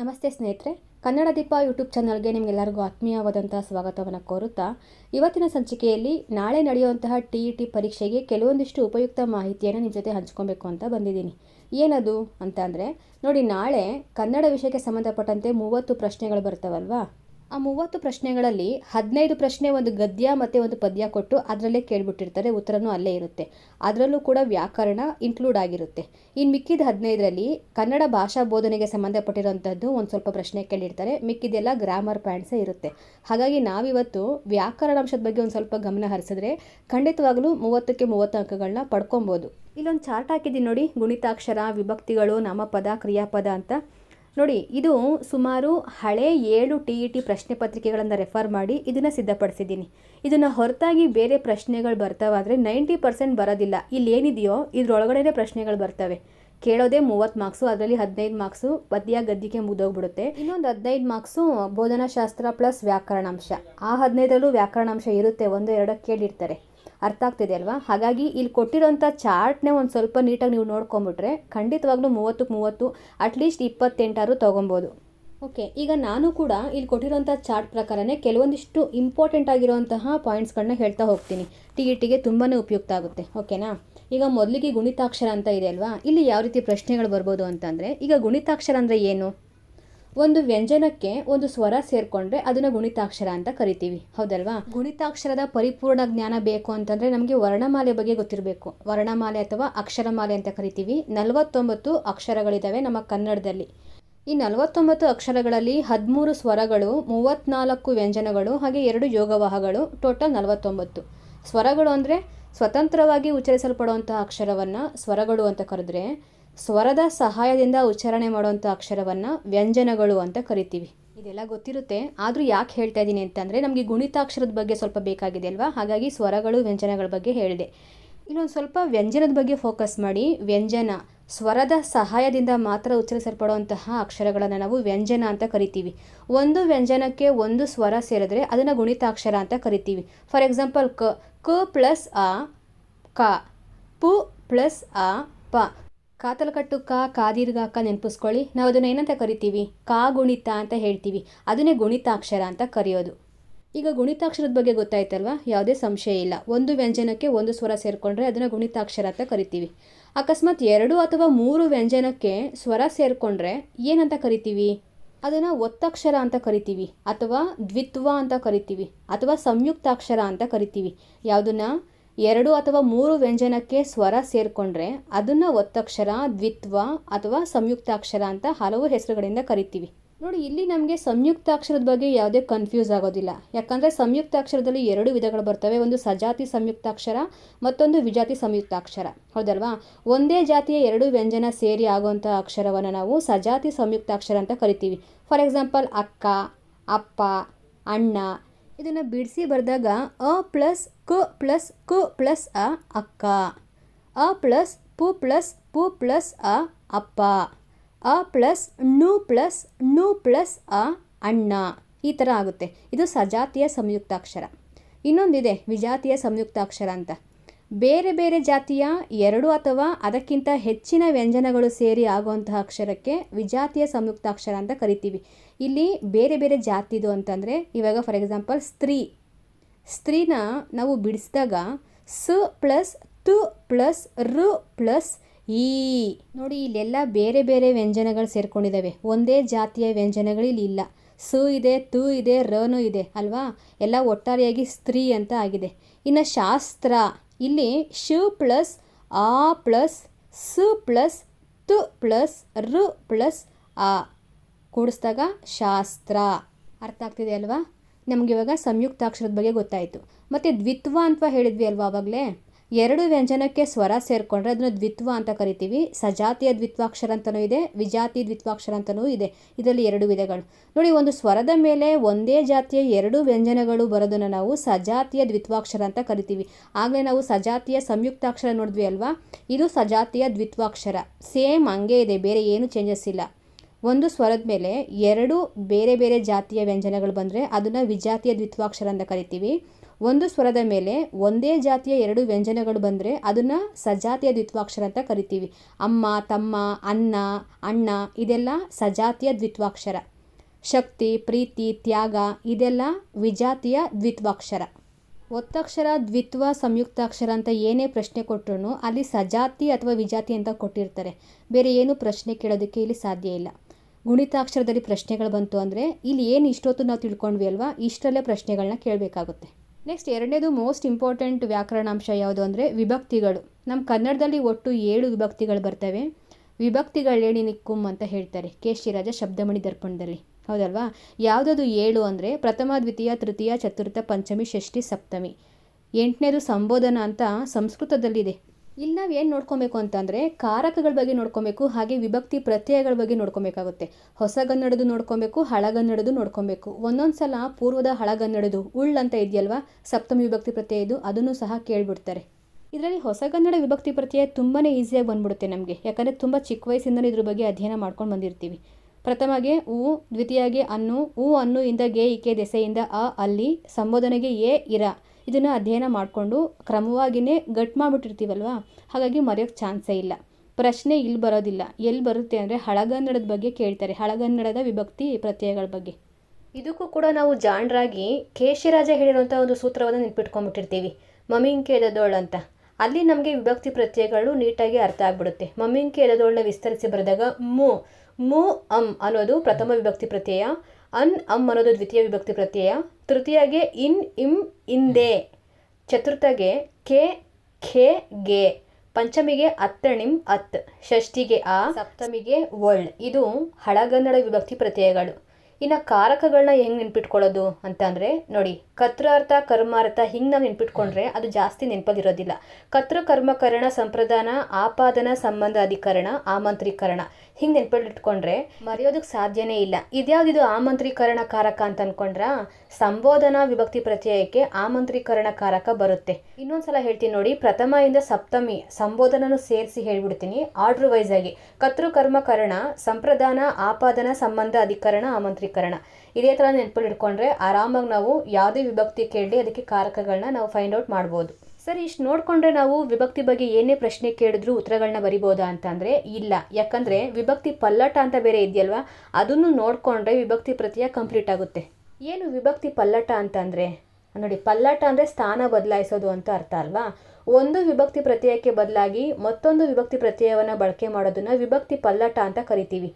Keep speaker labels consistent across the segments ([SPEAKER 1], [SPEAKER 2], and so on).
[SPEAKER 1] ನಮಸ್ತೆ ಸ್ನೇಹಿತರೆ, ಕನ್ನಡ ದೀಪ ಯೂಟ್ಯೂಬ್ ಚಾನಲ್ಗೆ ನಿಮಗೆಲ್ಲರಿಗೂ ಆತ್ಮೀಯವಾದಂತಹ ಸ್ವಾಗತವನ್ನು ಕೋರುತ್ತಾ, ಇವತ್ತಿನ ಸಂಚಿಕೆಯಲ್ಲಿ ನಾಳೆ ನಡೆಯುವಂತಹ ಟಿ ಇ ಟಿ ಪರೀಕ್ಷೆಗೆ ಕೆಲವೊಂದಿಷ್ಟು ಉಪಯುಕ್ತ ಮಾಹಿತಿಯನ್ನು ನಿಮ್ಮ ಜೊತೆ ಹಂಚ್ಕೊಬೇಕು ಅಂತ ಬಂದಿದ್ದೀನಿ. ಏನದು ಅಂತ ಅಂದರೆ, ನೋಡಿ ನಾಳೆ ಕನ್ನಡ ವಿಷಯಕ್ಕೆ ಸಂಬಂಧಪಟ್ಟಂತೆ ಮೂವತ್ತು ಪ್ರಶ್ನೆಗಳು ಬರ್ತಾವಲ್ವಾ? ಆ ಮೂವತ್ತು ಪ್ರಶ್ನೆಗಳಲ್ಲಿ ಹದಿನೈದು ಪ್ರಶ್ನೆ ಒಂದು ಗದ್ಯ ಮತ್ತು ಒಂದು ಪದ್ಯ ಕೊಟ್ಟು ಅದರಲ್ಲೇ ಕೇಳಿಬಿಟ್ಟಿರ್ತಾರೆ, ಉತ್ತರನೂ ಅಲ್ಲೇ ಇರುತ್ತೆ. ಅದರಲ್ಲೂ ಕೂಡ ವ್ಯಾಕರಣ ಇನ್ಕ್ಲೂಡ್ ಆಗಿರುತ್ತೆ. ಇನ್ನು ಮಿಕ್ಕಿದ ಹದಿನೈದರಲ್ಲಿ ಕನ್ನಡ ಭಾಷಾ ಬೋಧನೆಗೆ ಸಂಬಂಧಪಟ್ಟಿರುವಂಥದ್ದು ಒಂದು ಸ್ವಲ್ಪ ಪ್ರಶ್ನೆ ಕೇಳಿರ್ತಾರೆ. ಮಿಕ್ಕಿದೆಲ್ಲ ಗ್ರಾಮರ್ ಪಾಯಿಂಟ್ಸೇ ಇರುತ್ತೆ. ಹಾಗಾಗಿ ನಾವಿವತ್ತು ವ್ಯಾಕರಣ ಅಂಶದ ಬಗ್ಗೆ ಒಂದು ಸ್ವಲ್ಪ ಗಮನ ಹರಿಸಿದ್ರೆ ಖಂಡಿತವಾಗಲೂ ಮೂವತ್ತಕ್ಕೆ ಮೂವತ್ತು ಅಂಕಗಳನ್ನ ಪಡ್ಕೊಬೋದು. ಇಲ್ಲೊಂದು ಚಾರ್ಟ್ ಹಾಕಿದ್ದೀನಿ ನೋಡಿ. ಗುಣಿತಾಕ್ಷರ, ವಿಭಕ್ತಿಗಳು, ನಾಮಪದ, ಕ್ರಿಯಾಪದ ಅಂತ. ನೋಡಿ, ಇದು ಸುಮಾರು ಹಳೆ ಏಳು ಟಿ ಇ ಟಿ ಪ್ರಶ್ನೆ ಪತ್ರಿಕೆಗಳನ್ನು ರೆಫರ್ ಮಾಡಿ ಇದನ್ನು ಸಿದ್ಧಪಡಿಸಿದ್ದೀನಿ. ಇದನ್ನು ಹೊರತಾಗಿ ಬೇರೆ ಪ್ರಶ್ನೆಗಳು ಬರ್ತಾವಾದರೆ ನೈಂಟಿ ಪರ್ಸೆಂಟ್ ಬರೋದಿಲ್ಲ. ಇಲ್ಲಿ ಏನಿದೆಯೋ ಇದ್ರೊಳಗಡೆ ಪ್ರಶ್ನೆಗಳು ಬರ್ತವೆ. ಕೇಳೋದೇ ಮೂವತ್ತು ಮಾರ್ಕ್ಸು, ಅದರಲ್ಲಿ ಹದಿನೈದು ಮಾರ್ಕ್ಸು, ಪದ್ಯ ಗದ್ದಿಗೆ ಮುಗಿದೋಗ್ಬಿಡುತ್ತೆ. ಇನ್ನೊಂದು ಹದಿನೈದು ಮಾರ್ಕ್ಸು ಬೋಧನಾಶಾಸ್ತ್ರ ಪ್ಲಸ್ ವ್ಯಾಕರಣಾಂಶ. ಆ ಹದಿನೈದರಲ್ಲೂ ವ್ಯಾಕರಣಾಂಶ ಇರುತ್ತೆ, ಒಂದು ಎರಡಕ್ಕೆ ಕೇಳಿರ್ತಾರೆ. ಅರ್ಥ ಆಗ್ತಿದೆ ಅಲ್ವಾ? ಹಾಗಾಗಿ ಇಲ್ಲಿ ಕೊಟ್ಟಿರೋಂಥ ಚಾರ್ಟ್ನೇ ಒಂದು ಸ್ವಲ್ಪ ನೀಟಾಗಿ ನೀವು ನೋಡ್ಕೊಂಬಿಟ್ರೆ ಖಂಡಿತವಾಗ್ಲೂ ಮೂವತ್ತಕ್ಕೆ ಮೂವತ್ತು ಅಟ್ಲೀಸ್ಟ್ ಇಪ್ಪತ್ತೆಂಟಾರು ತೊಗೊಬೋದು. ಓಕೆ, ಈಗ ನಾನು ಕೂಡ ಇಲ್ಲಿ ಕೊಟ್ಟಿರೋಂಥ ಚಾರ್ಟ್ ಪ್ರಕಾರನೇ ಕೆಲವೊಂದಿಷ್ಟು ಇಂಪಾರ್ಟೆಂಟ್ ಆಗಿರುವಂತಹ ಪಾಯಿಂಟ್ಸ್ಗಳನ್ನ ಹೇಳ್ತಾ ಹೋಗ್ತೀನಿ. ಟಿ ಇ ತುಂಬಾ ಉಪಯುಕ್ತ ಆಗುತ್ತೆ. ಓಕೆನಾ? ಈಗ ಮೊದಲಿಗೆ ಗುಣಿತಾಕ್ಷರ ಅಂತ ಇದೆ ಅಲ್ವಾ? ಇಲ್ಲಿ ಯಾವ ರೀತಿ ಪ್ರಶ್ನೆಗಳು ಬರ್ಬೋದು ಅಂತಂದರೆ, ಈಗ ಗುಣಿತಾಕ್ಷರ ಅಂದರೆ ಏನು? ಒಂದು ವ್ಯಂಜನಕ್ಕೆ ಒಂದು ಸ್ವರ ಸೇರಿಕೊಂಡ್ರೆ ಅದನ್ನು ಗುಣಿತಾಕ್ಷರ ಅಂತ ಕರಿತೀವಿ. ಹೌದಲ್ವಾ? ಗುಣಿತಾಕ್ಷರದ ಪರಿಪೂರ್ಣ ಜ್ಞಾನ ಬೇಕು ಅಂತಂದರೆ ನಮಗೆ ವರ್ಣಮಾಲೆ ಬಗ್ಗೆ ಗೊತ್ತಿರಬೇಕು. ವರ್ಣಮಾಲೆ ಅಥವಾ ಅಕ್ಷರಮಾಲೆ ಅಂತ ಕರಿತೀವಿ. ನಲವತ್ತೊಂಬತ್ತು ಅಕ್ಷರಗಳಿದ್ದಾವೆ ನಮ್ಮ ಕನ್ನಡದಲ್ಲಿ. ಈ ನಲವತ್ತೊಂಬತ್ತು ಅಕ್ಷರಗಳಲ್ಲಿ ಹದಿಮೂರು ಸ್ವರಗಳು ಮೂವತ್ತ್ನಾಲ್ಕು ವ್ಯಂಜನಗಳು, ಹಾಗೆ ಎರಡು ಯೋಗವಾಹಗಳು, ಟೋಟಲ್ ನಲವತ್ತೊಂಬತ್ತು. ಸ್ವರಗಳು ಅಂದರೆ ಸ್ವತಂತ್ರವಾಗಿ ಉಚ್ಚರಿಸಲ್ಪಡುವಂತಹ ಅಕ್ಷರವನ್ನು ಸ್ವರಗಳು ಅಂತ ಕರೆದ್ರೆ ಸ್ವರದ ಸಹಾಯದಿಂದ ಉಚ್ಚಾರಣೆ ಮಾಡುವಂಥ ಅಕ್ಷರವನ್ನು ವ್ಯಂಜನಗಳು ಅಂತ ಕರಿತೀವಿ. ಇದೆಲ್ಲ ಗೊತ್ತಿರುತ್ತೆ. ಆದರೂ ಯಾಕೆ ಹೇಳ್ತಾ ಇದ್ದೀನಿ ಅಂತಂದರೆ, ನಮಗೆ ಗುಣಿತಾಕ್ಷರದ ಬಗ್ಗೆ ಸ್ವಲ್ಪ ಬೇಕಾಗಿದೆ ಅಲ್ವಾ? ಹಾಗಾಗಿ ಸ್ವರಗಳು ವ್ಯಂಜನಗಳ ಬಗ್ಗೆ ಹೇಳಿದೆ. ಇನ್ನೊಂದು ಸ್ವಲ್ಪ ವ್ಯಂಜನದ ಬಗ್ಗೆ ಫೋಕಸ್ ಮಾಡಿ. ವ್ಯಂಜನ, ಸ್ವರದ ಸಹಾಯದಿಂದ ಮಾತ್ರ ಉಚ್ಚರಿಸಲ್ಪಡುವಂತಹ ಅಕ್ಷರಗಳನ್ನು ನಾವು ವ್ಯಂಜನ ಅಂತ ಕರಿತೀವಿ. ಒಂದು ವ್ಯಂಜನಕ್ಕೆ ಒಂದು ಸ್ವರ ಸೇರಿದ್ರೆ ಅದನ್ನು ಗುಣಿತಾಕ್ಷರ ಅಂತ ಕರಿತೀವಿ. ಫಾರ್ ಎಕ್ಸಾಂಪಲ್ ಕ ಕ ಪ್ಲಸ್ ಅ ಕ, ಪು ಪ್ಲಸ್ ಅ ಪ. ಕಾತಲಕಟ್ಟು ಕ ಕಾದೀರ್ಘಾಕ ನೆನಪಿಸ್ಕೊಳ್ಳಿ. ನಾವು ಅದನ್ನು ಏನಂತ ಕರಿತೀವಿ? ಕಾ ಗುಣಿತ ಅಂತ ಹೇಳ್ತೀವಿ. ಅದನ್ನೇ ಗುಣಿತಾಕ್ಷರ ಅಂತ ಕರೆಯೋದು. ಈಗ ಗುಣಿತಾಕ್ಷರದ ಬಗ್ಗೆ ಗೊತ್ತಾಯ್ತಲ್ವಾ? ಯಾವುದೇ ಸಂಶಯ ಇಲ್ಲ. ಒಂದು ವ್ಯಂಜನಕ್ಕೆ ಒಂದು ಸ್ವರ ಸೇರಿಕೊಂಡ್ರೆ ಅದನ್ನು ಗುಣಿತಾಕ್ಷರ ಅಂತ ಕರಿತೀವಿ. ಅಕಸ್ಮಾತ್ ಎರಡು ಅಥವಾ ಮೂರು ವ್ಯಂಜನಕ್ಕೆ ಸ್ವರ ಸೇರಿಕೊಂಡ್ರೆ ಏನಂತ ಕರಿತೀವಿ? ಅದನ್ನು ಒತ್ತಕ್ಷರ ಅಂತ ಕರಿತೀವಿ. ಅಥವಾ ದ್ವಿತ್ವ ಅಂತ ಕರಿತೀವಿ. ಅಥವಾ ಸಂಯುಕ್ತಾಕ್ಷರ ಅಂತ ಕರಿತೀವಿ. ಯಾವುದನ್ನ? ಎರಡು ಅಥವಾ ಮೂರು ವ್ಯಂಜನಕ್ಕೆ ಸ್ವರ ಸೇರಿಕೊಂಡ್ರೆ ಅದನ್ನು ಒತ್ತಕ್ಷರ, ದ್ವಿತ್ವ ಅಥವಾ ಸಂಯುಕ್ತಾಕ್ಷರ ಅಂತ ಹಲವು ಹೆಸರುಗಳಿಂದ ಕರಿತೀವಿ. ನೋಡಿ, ಇಲ್ಲಿ ನಮಗೆ ಸಂಯುಕ್ತಾಕ್ಷರದ ಬಗ್ಗೆ ಯಾವುದೇ ಕನ್ಫ್ಯೂಸ್ ಆಗೋದಿಲ್ಲ. ಯಾಕಂದರೆ ಸಂಯುಕ್ತಾಕ್ಷರದಲ್ಲಿ ಎರಡು ವಿಧಗಳು ಬರ್ತವೆ. ಒಂದು ಸಜಾತಿ ಸಂಯುಕ್ತಾಕ್ಷರ, ಮತ್ತೊಂದು ವಿಜಾತಿ ಸಂಯುಕ್ತಾಕ್ಷರ. ಹೌದಲ್ವಾ? ಒಂದೇ ಜಾತಿಯ ಎರಡು ವ್ಯಂಜನ ಸೇರಿ ಆಗುವಂಥ ಅಕ್ಷರವನ್ನು ನಾವು ಸಜಾತಿ ಸಂಯುಕ್ತಾಕ್ಷರ ಅಂತ ಕರಿತೀವಿ. ಫಾರ್ ಎಕ್ಸಾಂಪಲ್ ಅಕ್ಕ, ಅಪ್ಪ, ಅಣ್ಣ ಇದನ್ನು ಬಿಡಿಸಿ ಬರೆದಾಗ ಅ ಪ್ಲಸ್ ಕ ಪ್ಲಸ್ ಕು ಪ್ಲಸ್ ಅ ಅಕ್ಕ. ಅ ಪ್ಲಸ್ ಪು ಪ್ಲಸ್ ಪು ಪ್ಲಸ್ ಅ ಅಪ್ಪ. ಅ ಪ್ಲಸ್ ನು ಪ್ಲಸ್ ನು ಪ್ಲಸ್ ಅ ಅಣ್ಣ. ಈ ಥರ ಆಗುತ್ತೆ. ಇದು ಸಜಾತಿಯ ಸಂಯುಕ್ತಾಕ್ಷರ. ಇನ್ನೊಂದಿದೆ ವಿಜಾತಿಯ ಸಂಯುಕ್ತಾಕ್ಷರ ಅಂತ. ಬೇರೆ ಬೇರೆ ಜಾತಿಯ ಎರಡು ಅಥವಾ ಅದಕ್ಕಿಂತ ಹೆಚ್ಚಿನ ವ್ಯಂಜನಗಳು ಸೇರಿ ಆಗುವಂತಹ ಅಕ್ಷರಕ್ಕೆ ವಿಜಾತಿಯ ಸಂಯುಕ್ತಾಕ್ಷರ ಅಂತ ಕರಿತೀವಿ. ಇಲ್ಲಿ ಬೇರೆ ಬೇರೆ ಜಾತಿದು ಅಂತಂದರೆ ಇವಾಗ ಫಾರ್ ಎಕ್ಸಾಂಪಲ್ ಸ್ತ್ರೀ. ಸ್ತ್ರೀನ ನಾವು ಬಿಡಿಸಿದಾಗ ಸ ಪ್ಲಸ್ ತು ಪ್ಲಸ್ ರು ಪ್ಲಸ್ ಈ. ನೋಡಿ, ಇಲ್ಲೆಲ್ಲ ಬೇರೆ ಬೇರೆ ವ್ಯಂಜನಗಳು ಸೇರ್ಕೊಂಡಿದ್ದಾವೆ ಒಂದೇ ಜಾತಿಯ ವ್ಯಂಜನಗಳು ಇಲ್ಲಿ ಇಲ್ಲ. ಸು ಇದೆ, ತು ಇದೆ, ರನು ಇದೆ, ಅಲ್ವಾ? ಎಲ್ಲ ಒಟ್ಟಾರೆಯಾಗಿ ಸ್ತ್ರೀ ಅಂತ ಆಗಿದೆ. ಇನ್ನು ಶಾಸ್ತ್ರ. ಇಲ್ಲಿ ಶು ಪ್ಲಸ್ ಆ ಪ್ಲಸ್ ಸು ಪ್ಲಸ್ ತು ಪ್ಲಸ್ ರು ಪ್ಲಸ್ ಆ. ಕೂಡಿಸಿದಾಗ ಶಾಸ್ತ್ರ. ಅರ್ಥ ಆಗ್ತಿದೆ ಅಲ್ವಾ? ನಮ್ಗೆ ಇವಾಗ ಸಂಯುಕ್ತಾಕ್ಷರದ ಬಗ್ಗೆ ಗೊತ್ತಾಯಿತು. ಮತ್ತು ದ್ವಿತ್ವ ಅಂತ ಹೇಳಿದ್ವಿ ಅಲ್ವಾ ಅವಾಗಲೇ? ಎರಡು ವ್ಯಂಜನಕ್ಕೆ ಸ್ವರ ಸೇರಿಕೊಂಡ್ರೆ ಅದನ್ನು ದ್ವಿತ್ವ ಅಂತ ಕರಿತೀವಿ. ಸಜಾತಿಯ ದ್ವಿತ್ವಾಕ್ಷರ ಅಂತಲೂ ಇದೆ ವಿಜಾತಿ ದ್ವಿತ್ವಾಕ್ಷರ ಅಂತಲೂ ಇದೆ. ಇದರಲ್ಲಿ ಎರಡು ವಿಧಗಳು. ನೋಡಿ, ಒಂದು ಸ್ವರದ ಮೇಲೆ ಒಂದೇ ಜಾತಿಯ ಎರಡು ವ್ಯಂಜನಗಳು ಬರೋದನ್ನು ನಾವು ಸಜಾತಿಯ ದ್ವಿತ್ವಾಕ್ಷರ ಅಂತ ಕರಿತೀವಿ. ಆಗಲೇ ನಾವು ಸಜಾತಿಯ ಸಂಯುಕ್ತಾಕ್ಷರ ನೋಡಿದ್ವಿ ಅಲ್ವಾ? ಇದು ಸಜಾತಿಯ ದ್ವಿತ್ವಾಕ್ಷರ. ಸೇಮ್ ಹಂಗೆ ಇದೆ, ಬೇರೆ ಏನು ಚೇಂಜಸ್ ಇಲ್ಲ. ಒಂದು ಸ್ವರದ ಮೇಲೆ ಎರಡು ಬೇರೆ ಬೇರೆ ಜಾತಿಯ ವ್ಯಂಜನಗಳು ಬಂದರೆ ಅದನ್ನು ವಿಜಾತಿಯ ದ್ವಿತ್ವಾಕ್ಷರ ಅಂತ ಕರಿತೀವಿ. ಒಂದು ಸ್ವರದ ಮೇಲೆ ಒಂದೇ ಜಾತಿಯ ಎರಡು ವ್ಯಂಜನಗಳು ಬಂದರೆ ಅದನ್ನು ಸಜಾತಿಯ ದ್ವಿತ್ವಾಕ್ಷರ ಅಂತ ಕರಿತೀವಿ. ಅಮ್ಮ, ತಮ್ಮ ಅನ್ನ ಅಣ್ಣ, ಇದೆಲ್ಲ ಸಜಾತಿಯ ದ್ವಿತ್ವಾಕ್ಷರ. ಶಕ್ತಿ, ಪ್ರೀತಿ, ತ್ಯಾಗ, ಇದೆಲ್ಲ ವಿಜಾತಿಯ ದ್ವಿತ್ವಾಕ್ಷರ. ಒತ್ತಕ್ಷರ, ದ್ವಿತ್ವ, ಸಂಯುಕ್ತಾಕ್ಷರ ಅಂತ ಏನೇ ಪ್ರಶ್ನೆ ಕೊಟ್ಟರು ಅಲ್ಲಿ ಸಜಾತಿ ಅಥವಾ ವಿಜಾತಿ ಅಂತ ಕೊಟ್ಟಿರ್ತಾರೆ. ಬೇರೆ ಏನು ಪ್ರಶ್ನೆ ಕೇಳೋದಕ್ಕೆ ಇಲ್ಲಿ ಸಾಧ್ಯ ಇಲ್ಲ. ಗುಣಿತಾಕ್ಷರದಲ್ಲಿ ಪ್ರಶ್ನೆಗಳು ಬಂತು ಅಂದರೆ ಇಲ್ಲಿ ಏನು ಇಷ್ಟೊತ್ತು ನಾವು ತಿಳ್ಕೊಂಡ್ವಿ ಅಲ್ವಾ? ಇಷ್ಟರಲ್ಲೇ ಪ್ರಶ್ನೆಗಳನ್ನ ಕೇಳಬೇಕಾಗುತ್ತೆ. ನೆಕ್ಸ್ಟ್ ಎರಡನೇದು ಮೋಸ್ಟ್ ಇಂಪಾರ್ಟೆಂಟ್ ವ್ಯಾಕರಣಾಂಶ ಯಾವುದು ಅಂದರೆ ವಿಭಕ್ತಿಗಳು. ನಮ್ಮ ಕನ್ನಡದಲ್ಲಿ ಒಟ್ಟು ಏಳು ವಿಭಕ್ತಿಗಳು ಬರ್ತವೆ. ವಿಭಕ್ತಿಗಳೇಳಿ ನಿಕ್ಕುಂ ಅಂತ ಹೇಳ್ತಾರೆ. ಕೆ ಶಿರಾಜ ಶಬ್ದಮಣಿ ದರ್ಪಣದಲ್ಲಿ. ಹೌದಲ್ವಾ? ಯಾವುದದು ಏಳು ಅಂದರೆ ಪ್ರಥಮ, ದ್ವಿತೀಯ, ತೃತೀಯ, ಚತುರ್ಥ, ಪಂಚಮಿ, ಷಷ್ಠಿ, ಸಪ್ತಮಿ. ಎಂಟನೇದು ಸಂಬೋಧನ ಅಂತ ಸಂಸ್ಕೃತದಲ್ಲಿದೆ. ಇಲ್ಲಿ ನಾವು ಏನು ನೋಡ್ಕೊಬೇಕು ಅಂತಂದರೆ ಕಾರಕಗಳ ಬಗ್ಗೆ ನೋಡ್ಕೊಬೇಕು, ಹಾಗೆ ವಿಭಕ್ತಿ ಪ್ರತ್ಯಯಗಳ ಬಗ್ಗೆ ನೋಡ್ಕೊಬೇಕಾಗುತ್ತೆ. ಹೊಸಗನ್ನಡದು ನೋಡ್ಕೊಬೇಕು ಹಳಗನ್ನಡದು ನೋಡ್ಕೊಬೇಕು. ಒಂದೊಂದು ಸಲ ಪೂರ್ವದ ಹಳಗನ್ನಡದು ಉಳ್ ಅಂತ ಇದೆಯಲ್ವಾ? ಸಪ್ತಮಿ ವಿಭಕ್ತಿ ಪ್ರತ್ಯಯ ಇದು ಅದನ್ನು ಸಹ ಕೇಳಿಬಿಡ್ತಾರೆ. ಇದರಲ್ಲಿ ಹೊಸಗನ್ನಡ ವಿಭಕ್ತಿ ಪ್ರತ್ಯಯ ತುಂಬಾ ಈಸಿಯಾಗಿ ಬಂದ್ಬಿಡುತ್ತೆ ನಮಗೆ. ಯಾಕಂದರೆ ತುಂಬ ಚಿಕ್ಕ ವಯಸ್ಸಿಂದಲೂ ಇದ್ರ ಬಗ್ಗೆ ಅಧ್ಯಯನ ಮಾಡ್ಕೊಂಡು ಬಂದಿರ್ತೀವಿ. ಪ್ರಥಮಗೆ ಉ ದ್ವಿತೀಯಾಗೆ ಅನ್ನು. ಉ ಅನ್ನು ಇಂದ ಗೆ, ಇಕೆ ದೆಸೆಯಿಂದ ಅ, ಅಲ್ಲಿ. ಸಂಬೋಧನೆಗೆ ಎ, ಇರ. ಇದನ್ನು ಅಧ್ಯಯನ ಮಾಡಿಕೊಂಡು ಕ್ರಮವಾಗಿಯೇ ಗಟ್ ಮಾಡಿಬಿಟ್ಟಿರ್ತೀವಲ್ವಾ? ಹಾಗಾಗಿ ಮರೆಯೋಕ್ಕೆ ಚಾನ್ಸೇ ಇಲ್ಲ. ಪ್ರಶ್ನೆ ಇಲ್ಲಿ ಬರೋದಿಲ್ಲ. ಎಲ್ಲಿ ಬರುತ್ತೆ ಅಂದರೆ ಹಳಗನ್ನಡದ ಬಗ್ಗೆ ಕೇಳ್ತಾರೆ. ಹಳಗನ್ನಡದ ವಿಭಕ್ತಿ ಪ್ರತ್ಯಯಗಳ ಬಗ್ಗೆ. ಇದಕ್ಕೂ ಕೂಡ ನಾವು ಜಾಣರಾಗಿ ಕೇಶಿರಾಜ ಹೇಳಿರುವಂಥ ಒಂದು ಸೂತ್ರವನ್ನು ನೆನ್ಪಿಟ್ಕೊಂಡ್ಬಿಟ್ಟಿರ್ತೀವಿ. ಮಮಿಂಕೆ ಎದದೋಳ್ ಅಂತ. ಅಲ್ಲಿ ನಮಗೆ ವಿಭಕ್ತಿ ಪ್ರತ್ಯಯಗಳು ನೀಟಾಗಿ ಅರ್ಥ ಆಗ್ಬಿಡುತ್ತೆ. ಮಮ್ಮಿಂಕೆ ಎದದೋಳ್ನ ವಿಸ್ತರಿಸಿ ಬರೆದಾಗ ಮು ಮು, ಅಂ ಅನ್ನೋದು ಪ್ರಥಮ ವಿಭಕ್ತಿ ಪ್ರತ್ಯಯ, ಅನ್ ಅಮ್ ಅನ್ನೋದು ದ್ವಿತೀಯ ವಿಭಕ್ತಿ ಪ್ರತ್ಯಯ ತೃತೀಯಗೆ ಇನ್, ಇಂ, ಇಂದೆ. ಚತುರ್ಥಗೆ ಕೆ, ಖೆ, ಗೆ. ಪಂಚಮಿಗೆ ಅತ್ತಣಿಂ, ಅತ್. ಷಷ್ಠಿಗೆ ಆ, ಸಪ್ತಮಿಗೆ ಒಳ್ ಇದು ಹಳಗನ್ನಡ ವಿಭಕ್ತಿ ಪ್ರತ್ಯಯಗಳು. ಇನ್ನು ಕಾರಕಗಳನ್ನ ಹೆಂಗೆ ನೆನ್ಪಿಟ್ಕೊಳ್ಳೋದು ಅಂತಂದರೆ, ನೋಡಿ ಕತ್ರಾರ್ಥ ಕರ್ಮಾರ್ಥ ಹಿಂಗೆ ನಾವು ನೆನ್ಪಿಟ್ಕೊಂಡ್ರೆ ಅದು ಜಾಸ್ತಿ ನೆನಪದಿರೋದಿಲ್ಲ. ಕತ್ರ ಕರ್ಮಕರಣ ಸಂಪ್ರದಾನ, ಆಪಾದನ, ಸಂಬಂಧ ಅಧಿಕರಣ, ಆಮಂತ್ರೀಕರಣ ಹಿಂಗೆ ನೆನ್ಪಿಟ್ಕೊಂಡ್ರೆ ಮರೆಯೋದಕ್ಕೆ ಸಾಧ್ಯನೇ ಇಲ್ಲ. ಇದ್ಯಾವುದಿದು ಆಮಂತ್ರೀಕರಣ ಕಾರಕ ಅಂತ ಅನ್ಕೊಂಡ್ರ ಸಂಬೋಧನಾ ವಿಭಕ್ತಿ ಪ್ರತ್ಯಯಕ್ಕೆ ಆಮಂತ್ರೀಕರಣ ಕಾರಕ ಬರುತ್ತೆ. ಇನ್ನೊಂದ್ಸಲ ಹೇಳ್ತೀನಿ ನೋಡಿ, ಪ್ರಥಮ ಇಂದ ಸಪ್ತಮಿ ಸಂಬೋಧನನು ಸೇರಿಸಿ ಹೇಳ್ಬಿಡ್ತೀನಿ ಆರ್ಡರ್ ವೈಸ್ ಆಗಿ. ಕರ್ತೃ ಕರ್ಮಕರಣ ಸಂಪ್ರದಾನ, ಆಪಾದನ, ಸಂಬಂಧ ಅಧಿಕರಣ ಆಮಂತ್ರೀಕರಣ ಇದೇ ಥರ ನೆನಪಲ್ಲಿ ಇಟ್ಕೊಂಡ್ರೆ ಆರಾಮಾಗಿ ನಾವು ಯಾವುದೇ ವಿಭಕ್ತಿ ಕೇಳಿ ಅದಕ್ಕೆ ಕಾರಕಗಳನ್ನ ನಾವು ಫೈಂಡ್ ಔಟ್ ಮಾಡ್ಬೋದು. ಸರ್, ಇಷ್ಟು ನೋಡಿಕೊಂಡ್ರೆ ನಾವು ವಿಭಕ್ತಿ ಬಗ್ಗೆ ಏನೇ ಪ್ರಶ್ನೆ ಕೇಳಿದ್ರು ಉತ್ತರಗಳನ್ನ ಬರಿಬೋದಾ ಅಂತಂದರೆ ಇಲ್ಲ. ಯಾಕಂದರೆ ವಿಭಕ್ತಿ ಪಲ್ಲಟ ಅಂತ ಬೇರೆ ಇದೆಯಲ್ವಾ? ಅದನ್ನು ನೋಡಿಕೊಂಡ್ರೆ ವಿಭಕ್ತಿ ಪ್ರತ್ಯಯ ಕಂಪ್ಲೀಟ್ ಆಗುತ್ತೆ. ಏನು ವಿಭಕ್ತಿ ಪಲ್ಲಟ ಅಂತಂದರೆ ನೋಡಿ, ಪಲ್ಲಟ ಅಂದರೆ ಸ್ಥಾನ ಬದಲಾಯಿಸೋದು ಅಂತ ಅರ್ಥ ಅಲ್ವಾ? ಒಂದು ವಿಭಕ್ತಿ ಪ್ರತ್ಯಯಕ್ಕೆ ಬದಲಾಗಿ ಮತ್ತೊಂದು ವಿಭಕ್ತಿ ಪ್ರತ್ಯಯವನ್ನು ಬಳಕೆ ಮಾಡೋದನ್ನ ವಿಭಕ್ತಿ ಪಲ್ಲಟ ಅಂತ ಕರಿತೀವಿ.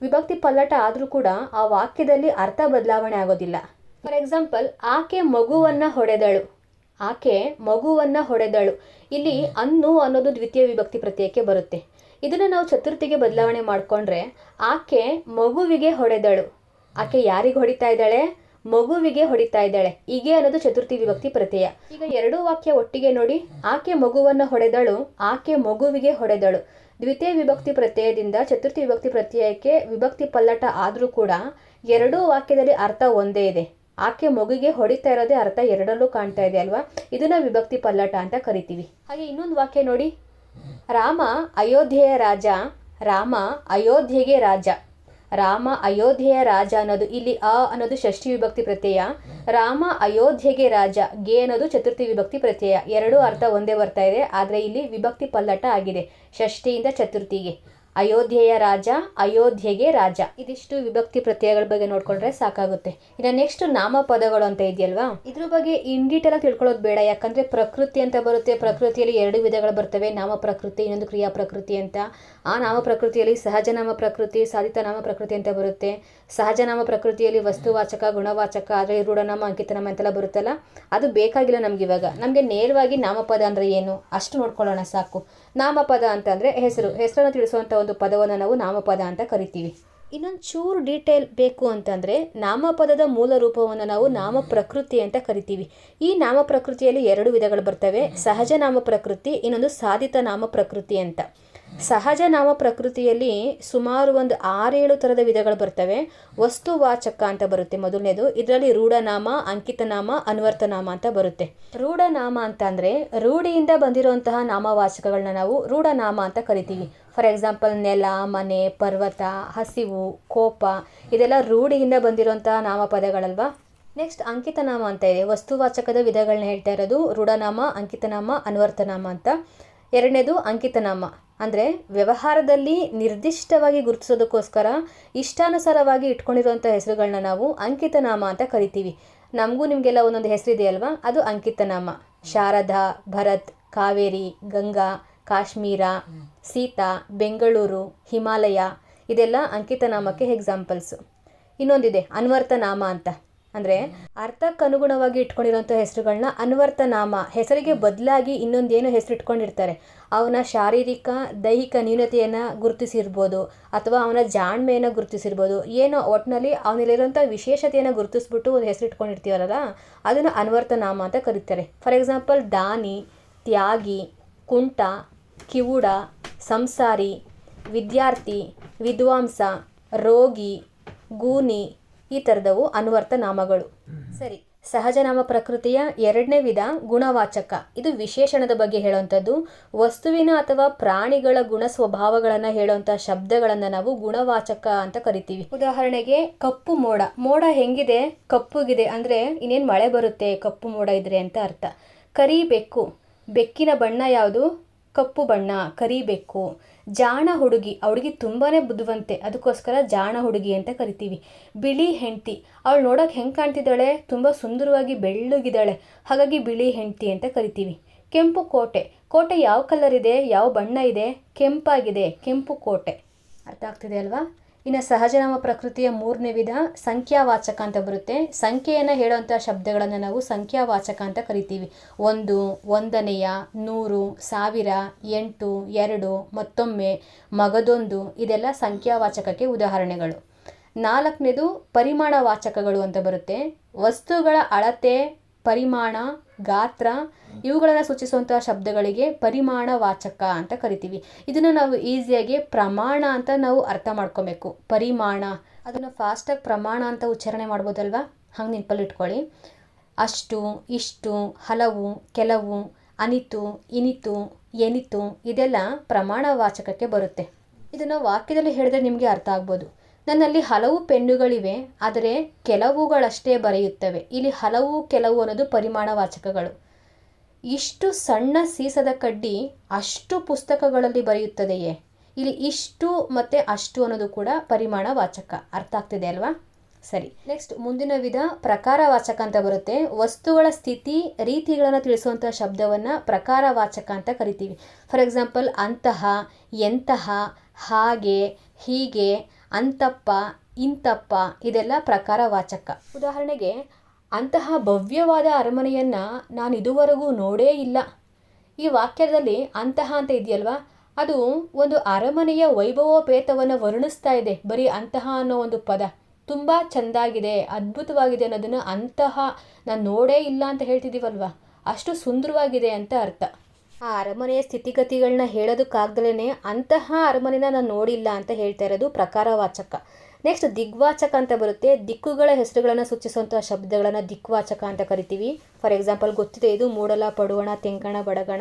[SPEAKER 1] ವಿಭಕ್ತಿ ಪಲ್ಲಟ ಆದರೂ ಕೂಡ ಆ ವಾಕ್ಯದಲ್ಲಿ ಅರ್ಥ ಬದಲಾವಣೆ ಆಗೋದಿಲ್ಲ. ಫಾರ್ ಎಕ್ಸಾಂಪಲ್ ಆಕೆ ಮಗುವನ್ನು ಹೊಡೆದಳು. ಆಕೆ ಮಗುವನ್ನು ಹೊಡೆದಳು. ಇಲ್ಲಿ ಅನ್ನು ಅನ್ನೋದು ದ್ವಿತೀಯ ವಿಭಕ್ತಿ ಪ್ರತ್ಯಯಕ್ಕೆ ಬರುತ್ತೆ. ಇದನ್ನು ನಾವು ಚತುರ್ಥಿಗೆ ಬದಲಾವಣೆ ಮಾಡಿಕೊಂಡ್ರೆ ಆಕೆ ಮಗುವಿಗೆ ಹೊಡೆದಳು. ಆಕೆ ಯಾರಿಗೆ ಹೊಡಿತಾ ಇದ್ದಾಳೆ? ಮಗುವಿಗೆ ಹೊಡಿತಾ ಇದ್ದಾಳೆ. ಹೀಗೆ ಅನ್ನೋದು ಚತುರ್ಥಿ ವಿಭಕ್ತಿ ಪ್ರತ್ಯಯ. ಈಗ ಎರಡೂ ವಾಕ್ಯ ಒಟ್ಟಿಗೆ ನೋಡಿ. ಆಕೆ ಮಗುವನ್ನು ಹೊಡೆದಳು, ಆಕೆ ಮಗುವಿಗೆ ಹೊಡೆದಳು. ದ್ವಿತೀಯ ವಿಭಕ್ತಿ ಪ್ರತ್ಯಯದಿಂದ ಚತುರ್ಥಿ ವಿಭಕ್ತಿ ಪ್ರತ್ಯಯಕ್ಕೆ ವಿಭಕ್ತಿ ಪಲ್ಲಟ ಆದರೂ ಕೂಡ ಎರಡೂ ವಾಕ್ಯದಲ್ಲಿ ಅರ್ಥ ಒಂದೇ ಇದೆ. ಆಕೆ ಮಗುಗೆ ಹೊಡಿತಾ ಇರೋದೇ ಅರ್ಥ ಎರಡರಲ್ಲೂ ಕಾಣ್ತಾ ಇದೆ ಅಲ್ವಾ? ಇದನ್ನ ವಿಭಕ್ತಿ ಪಲ್ಲಟ ಅಂತ ಕರಿತೀವಿ. ಹಾಗೆ ಇನ್ನೊಂದು ವಾಕ್ಯ ನೋಡಿ. ರಾಮ ಅಯೋಧ್ಯೆಯ ರಾಜ, ರಾಮ ಅಯೋಧ್ಯೆಗೆ ರಾಜ. ರಾಮ ಅಯೋಧ್ಯೆಯ ರಾಜ ಅನ್ನೋದು ಇಲ್ಲಿ ಅ ಅನ್ನೋದು ಷಷ್ಠಿ ವಿಭಕ್ತಿ ಪ್ರತ್ಯಯ, ರಾಮ ಅಯೋಧ್ಯೆಗೆ ರಾಜ ಗೆ ಅನ್ನೋದು ಚತುರ್ಥಿ ವಿಭಕ್ತಿ ಪ್ರತ್ಯಯ. ಎರಡೂ ಅರ್ಥ ಒಂದೇ ಬರ್ತಾ ಇದೆ, ಆದರೆ ಇಲ್ಲಿ ವಿಭಕ್ತಿ ಪಲ್ಲಟ ಆಗಿದೆ, ಷಷ್ಠಿಯಿಂದ ಚತುರ್ಥಿಗೆ. ಅಯೋಧ್ಯೆಯ ರಾಜ, ಅಯೋಧ್ಯೆಗೆ ರಾಜ. ಇದಿಷ್ಟು ವಿಭಕ್ತಿ ಪ್ರತ್ಯಯಗಳ ಬಗ್ಗೆ ನೋಡ್ಕೊಂಡ್ರೆ ಸಾಕಾಗುತ್ತೆ. ಇನ್ನು ನೆಕ್ಸ್ಟ್ ನಾಮಪದಗಳು ಅಂತ ಇದೆಯಲ್ವಾ? ಇದ್ರ ಬಗ್ಗೆ ಇನ್ ಡೀಟೇಲ್ ಆಗಿ ತಿಳ್ಕೊಳ್ಳೋದು ಬೇಡ. ಯಾಕಂದ್ರೆ ಪ್ರಕೃತಿ ಅಂತ ಬರುತ್ತೆ. ಪ್ರಕೃತಿಯಲ್ಲಿ ಎರಡು ವಿಧಗಳು ಬರ್ತವೆ. ನಾಮ ಪ್ರಕೃತಿ, ಇನ್ನೊಂದು ಕ್ರಿಯಾ ಪ್ರಕೃತಿ ಅಂತ. ಆ ನಾಮ ಪ್ರಕೃತಿಯಲ್ಲಿ ಸಹಜ ನಾಮ ಪ್ರಕೃತಿ, ಸಾಧಿತ ನಾಮ ಪ್ರಕೃತಿ ಅಂತ ಬರುತ್ತೆ. ಸಹಜ ನಾಮ ಪ್ರಕೃತಿಯಲ್ಲಿ ವಸ್ತುವಾಚಕ, ಗುಣವಾಚಕ, ಆದರೆ ರೂಢನಾಮ ಅಂಕಿತನಾಮ ಅಂತೆಲ್ಲ ಬರುತ್ತಲ್ಲ? ಅದು ಬೇಕಾಗಿಲ್ಲ ನಮ್ಗೆ ಇವಾಗ. ನಮಗೆ ನೇರವಾಗಿ ನಾಮಪದ ಅಂದರೆ ಏನು? ಅಷ್ಟು ನೋಡ್ಕೊಳ್ಳೋಣ ಸಾಕು. ನಾಮಪದ ಅಂತಂದರೆ ಹೆಸರು. ಹೆಸರನ್ನು ತಿಳಿಸುವಂಥ ಒಂದು ಪದವನ್ನು ನಾವು ನಾಮಪದ ಅಂತ ಕರಿತೀವಿ. ಇನ್ನೊಂದು ಚೂರು ಡೀಟೇಲ್ ಬೇಕು ಅಂತಂದರೆ ನಾಮಪದದ ಮೂಲ ರೂಪವನ್ನು ನಾವು ನಾಮ ಪ್ರಕೃತಿ ಅಂತ ಕರಿತೀವಿ. ಈ ನಾಮ ಪ್ರಕೃತಿಯಲ್ಲಿ ಎರಡು ವಿಧಗಳು ಬರ್ತವೆ. ಸಹಜ ನಾಮ ಪ್ರಕೃತಿ ಇನ್ನೊಂದು ಸಾಧಿತ ನಾಮ ಪ್ರಕೃತಿ ಅಂತ. ಸಹಜ ನಾಮ ಪ್ರಕೃತಿಯಲ್ಲಿ ಸುಮಾರು ಒಂದು ಆರೇಳು ಥರದ ವಿಧಗಳು ಬರ್ತವೆ. ವಸ್ತುವಾಚಕ ಅಂತ ಬರುತ್ತೆ ಮೊದಲನೇದು. ಇದರಲ್ಲಿ ರೂಢನಾಮ, ಅಂಕಿತನಾಮ, ಅನ್ವರ್ತನಾಮ ಅಂತ ಬರುತ್ತೆ. ರೂಢನಾಮ ಅಂತ ಅಂದರೆ ರೂಢಿಯಿಂದ ಬಂದಿರುವಂತಹ ನಾಮವಾಚಕಗಳನ್ನ ನಾವು ರೂಢನಾಮ ಅಂತ ಕರಿತೀವಿ. ಫಾರ್ ಎಕ್ಸಾಂಪಲ್, ನೆಲ, ಮನೆ, ಪರ್ವತ, ಹಸಿವು, ಕೋಪ, ಇದೆಲ್ಲ ರೂಢಿಯಿಂದ ಬಂದಿರುವಂತಹ ನಾಮಪದಗಳಲ್ವಾ? ನೆಕ್ಸ್ಟ್ ಅಂಕಿತನಾಮ ಅಂತ ಇದೆ. ವಸ್ತುವಾಚಕದ ವಿಧಗಳನ್ನ ಹೇಳ್ತಾ ಇರೋದು ರೂಢನಾಮ, ಅಂಕಿತನಾಮ, ಅನ್ವರ್ತನಾಮ ಅಂತ. ಎರಡನೇದು ಅಂಕಿತನಾಮ. ಅಂದರೆ ವ್ಯವಹಾರದಲ್ಲಿ ನಿರ್ದಿಷ್ಟವಾಗಿ ಗುರುತಿಸೋದಕ್ಕೋಸ್ಕರ ಇಷ್ಟಾನುಸಾರವಾಗಿ ಇಟ್ಕೊಂಡಿರುವಂಥ ಹೆಸರುಗಳನ್ನ ನಾವು ಅಂಕಿತನಾಮ ಅಂತ ಕರಿತೀವಿ. ನಮಗೂ ನಿಮಗೆಲ್ಲ ಒಂದೊಂದು ಹೆಸರಿದೆಯಲ್ವಾ? ಅದು ಅಂಕಿತನಾಮ. ಶಾರದಾ, ಭರತ್, ಕಾವೇರಿ, ಗಂಗಾ, ಕಾಶ್ಮೀರ, ಸೀತಾ, ಬೆಂಗಳೂರು, ಹಿಮಾಲಯ. ಇದೆಲ್ಲ ಅಂಕಿತನಾಮಕ್ಕೆ ಎಕ್ಸಾಂಪಲ್ಸು ಇನ್ನೊಂದಿದೆ ಅನ್ವರ್ತನಾಮ ಅಂತ. ಅಂದರೆ ಅರ್ಥಕ್ಕನುಗುಣವಾಗಿ ಇಟ್ಕೊಂಡಿರೋಂಥ ಹೆಸರುಗಳನ್ನ ಅನ್ವರ್ತನಾಮ, ಹೆಸರಿಗೆ ಬದಲಾಗಿ ಇನ್ನೊಂದೇನೋ ಹೆಸರು ಇಟ್ಕೊಂಡಿರ್ತಾರೆ ಅವನ ಶಾರೀರಿಕ, ದೈಹಿಕ ನ್ಯೂನತೆಯನ್ನು ಗುರುತಿಸಿರ್ಬೋದು ಅಥವಾ ಅವನ ಜಾಣ್ಮೆಯನ್ನು ಗುರುತಿಸಿರ್ಬೋದು, ಏನೋ ಒಟ್ಟಿನಲ್ಲಿ ಅವನಲ್ಲಿರೋಂಥ ವಿಶೇಷತೆಯನ್ನು ಗುರುತಿಸ್ಬಿಟ್ಟು ಒಂದು ಹೆಸರು ಇಟ್ಕೊಂಡಿರ್ತೀವಲ್ಲ ಅದನ್ನು ಅನ್ವರ್ತನಾಮ ಅಂತ ಕರೀತಾರೆ. ಫಾರ್ ಎಕ್ಸಾಂಪಲ್ ದಾನಿ, ತ್ಯಾಗಿ, ಕುಂಟ, ಕಿವುಡ, ಸಂಸಾರಿ, ವಿದ್ಯಾರ್ಥಿ, ವಿದ್ವಾಂಸ, ರೋಗಿ, ಗೂನಿ ಈ ಥರದವು ಅನ್ವರ್ಥ ನಾಮಗಳು. ಸರಿ, ಸಹಜನಾಮ ಪ್ರಕೃತಿಯ ಎರಡನೇ ವಿಧ ಗುಣವಾಚಕ. ಇದು ವಿಶೇಷಣದ ಬಗ್ಗೆ ಹೇಳುವಂಥದ್ದು. ವಸ್ತುವಿನ ಅಥವಾ ಪ್ರಾಣಿಗಳ ಗುಣ ಸ್ವಭಾವಗಳನ್ನು ಹೇಳುವಂಥ ಶಬ್ದಗಳನ್ನು ನಾವು ಗುಣವಾಚಕ ಅಂತ ಕರಿತೀವಿ. ಉದಾಹರಣೆಗೆ ಕಪ್ಪು ಮೋಡ. ಮೋಡ ಹೆಂಗಿದೆ? ಕಪ್ಪುಗಿದೆ. ಅಂದರೆ ಇನ್ನೇನು ಮಳೆ ಬರುತ್ತೆ, ಕಪ್ಪು ಮೋಡ ಇದ್ರೆ ಅಂತ ಅರ್ಥ. ಕರಿ ಬೆಕ್ಕು ಬೆಕ್ಕಿನ ಬಣ್ಣ ಯಾವುದು? ಕಪ್ಪು ಬಣ್ಣ. ಕರಿಬೇಕು ಜಾಣ ಹುಡುಗಿ. ಅವಳಿಗೆ ಹುಡುಗಿ ತುಂಬಾ ಬುದ್ಧಿವಂತೆ. ಅದಕ್ಕೋಸ್ಕರ ಜಾಣ ಹುಡುಗಿ ಅಂತ ಕರಿತೀವಿ. ಬಿಳಿ ಹೆಂಡತಿ. ಅವಳು ನೋಡೋಕೆ ಹೆಂಗೆ ಕಾಣ್ತಿದ್ದಾಳೆ? ತುಂಬ ಸುಂದರವಾಗಿ ಬೆಳ್ಳಗಿದ್ದಾಳೆ. ಹಾಗಾಗಿ ಬಿಳಿ ಹೆಂಡತಿ ಅಂತ ಕರಿತೀವಿ. ಕೆಂಪು ಕೋಟೆ. ಕೋಟೆ ಯಾವ ಕಲರ್ ಇದೆ? ಯಾವ ಬಣ್ಣ ಇದೆ? ಕೆಂಪಾಗಿದೆ. ಕೆಂಪು ಕೋಟೆ. ಅರ್ಥ ಆಗ್ತಿದೆ ಅಲ್ವಾ? ಇನ್ನು ಸಹಜನಾಮ ಪ್ರಕೃತಿಯ ಮೂರನೇ ವಿಧ ಸಂಖ್ಯಾವಾಚಕ ಅಂತ ಬರುತ್ತೆ. ಸಂಖ್ಯೆಯನ್ನು ಹೇಳುವಂಥ ಶಬ್ದಗಳನ್ನು ನಾವು ಸಂಖ್ಯಾವಾಚಕ ಅಂತ ಕರಿತೀವಿ. ಒಂದು, ಒಂದನೆಯ, ನೂರು, ಸಾವಿರ, ಎಂಟು, ಎರಡು, ಮತ್ತೊಮ್ಮೆ, ಮಗದೊಂದು ಇದೆಲ್ಲ ಸಂಖ್ಯಾವಾಚಕಕ್ಕೆ ಉದಾಹರಣೆಗಳು. ನಾಲ್ಕನೇದು ಪರಿಮಾಣವಾಚಕಗಳು ಅಂತ ಬರುತ್ತೆ. ವಸ್ತುಗಳ ಅಳತೆ, ಪರಿಮಾಣ ಗಾತ್ರ, ಇವುಗಳನ್ನು ಸೂಚಿಸುವಂತಹ ಶಬ್ದಗಳಿಗೆ ಪರಿಮಾಣವಾಚಕ ಅಂತ ಕರಿತೀವಿ. ಇದನ್ನು ನಾವು ಈಸಿಯಾಗಿ ಪ್ರಮಾಣ ಅಂತ ನಾವು ಅರ್ಥ ಮಾಡ್ಕೊಬೇಕು. ಪರಿಮಾಣ, ಅದನ್ನು ಫಾಸ್ಟಾಗಿ ಪ್ರಮಾಣ ಅಂತ ಉಚ್ಚಾರಣೆ ಮಾಡ್ಬೋದಲ್ವಾ? ಹಂಗೆ ನೆನಪಲ್ಲಿ ಇಟ್ಕೊಳ್ಳಿ. ಅಷ್ಟು, ಇಷ್ಟು, ಹಲವು, ಕೆಲವು, ಅನಿತು, ಇನಿತು, ಎನಿತು ಇದೆಲ್ಲ ಪ್ರಮಾಣ ವಾಚಕಕ್ಕೆ ಬರುತ್ತೆ. ಇದನ್ನು ವಾಕ್ಯದಲ್ಲಿ ಹೇಳಿದ್ರೆ ನಿಮಗೆ ಅರ್ಥ ಆಗ್ಬೋದು. ನನ್ನಲ್ಲಿ ಹಲವು ಪೆನ್ನುಗಳಿವೆ, ಆದರೆ ಕೆಲವುಗಳಷ್ಟೇ ಬರೆಯುತ್ತವೆ. ಇಲ್ಲಿ ಹಲವು, ಕೆಲವು ಅನ್ನೋದು ಪರಿಮಾಣವಾಚಕಗಳು. ಇಷ್ಟು ಸಣ್ಣ ಸೀಸದ ಕಡ್ಡಿ ಅಷ್ಟು ಪುಸ್ತಕಗಳಲ್ಲಿ ಬರೆಯುತ್ತದೆಯೇ? ಇಲ್ಲಿ ಇಷ್ಟು ಮತ್ತು ಅಷ್ಟು ಅನ್ನೋದು ಕೂಡ ಪರಿಮಾಣವಾಚಕ. ಅರ್ಥ ಆಗ್ತಿದೆ ಅಲ್ವಾ? ಸರಿ. ನೆಕ್ಸ್ಟ್, ಮುಂದಿನ ವಿಧ ಪ್ರಕಾರವಾಚಕ ಅಂತ ಬರುತ್ತೆ. ವಸ್ತುಗಳ ಸ್ಥಿತಿ, ರೀತಿಗಳನ್ನು ತಿಳಿಸುವಂಥ ಶಬ್ದವನ್ನು ಪ್ರಕಾರವಾಚಕ ಅಂತ ಕರಿತೀವಿ. ಫಾರ್ ಎಕ್ಸಾಂಪಲ್, ಅಂತಹ, ಎಂತಹ, ಹಾಗೆ, ಹೀಗೆ ಅಂತಪ್ಪ, ಇಂತಪ್ಪ, ಇದೆಲ್ಲ ಪ್ರಕಾರವಾಚಕ ಉದಾಹರಣೆಗೆ, ಅಂತಹ ಭವ್ಯವಾದ ಅರಮನೆಯನ್ನು ನಾನು ಇದುವರೆಗೂ ನೋಡೇ ಇಲ್ಲ. ಈ ವಾಕ್ಯದಲ್ಲಿ ಅಂತಹ ಅಂತ ಇದೆಯಲ್ವಾ? ಅದು ಒಂದು ಅರಮನೆಯ ವೈಭವೋಪೇತವನ್ನು ವರ್ಣಿಸ್ತಾ ಇದೆ. ಬರೀ ಅಂತಹ ಅನ್ನೋ ಒಂದು ಪದ. ತುಂಬ ಚೆಂದಾಗಿದೆ, ಅದ್ಭುತವಾಗಿದೆ ಅನ್ನೋದನ್ನು ಅಂತಹ ನಾನು ನೋಡೇ ಇಲ್ಲ ಅಂತ ಹೇಳ್ತಿದ್ದೀವಲ್ವಾ ಅಷ್ಟು ಸುಂದರವಾಗಿದೆ ಅಂತ ಅರ್ಥ. ಆ ಅರಮನೆಯ ಸ್ಥಿತಿಗತಿಗಳನ್ನ ಹೇಳೋದಕ್ಕಾಗ್ದಲೇ ಅಂತಹ ಅರಮನೆನ ನಾನು ನೋಡಿಲ್ಲ ಅಂತ ಹೇಳ್ತಾ ಇರೋದು ಪ್ರಕಾರವಾಚಕ. ನೆಕ್ಸ್ಟ್ ದಿಗ್ವಾಚಕ ಅಂತ ಬರುತ್ತೆ. ದಿಕ್ಕುಗಳ ಹೆಸರುಗಳನ್ನು ಸೂಚಿಸುವಂಥ ಶಬ್ದಗಳನ್ನು ದಿಕ್ವಾಚಕ ಅಂತ ಕರಿತೀವಿ. ಫಾರ್ ಎಕ್ಸಾಂಪಲ್ ಗೊತ್ತಿದೆ ಇದು ಮೂಡಲ, ಪಡುವಣ, ತೆಂಕಣ, ಬಡಗಣ,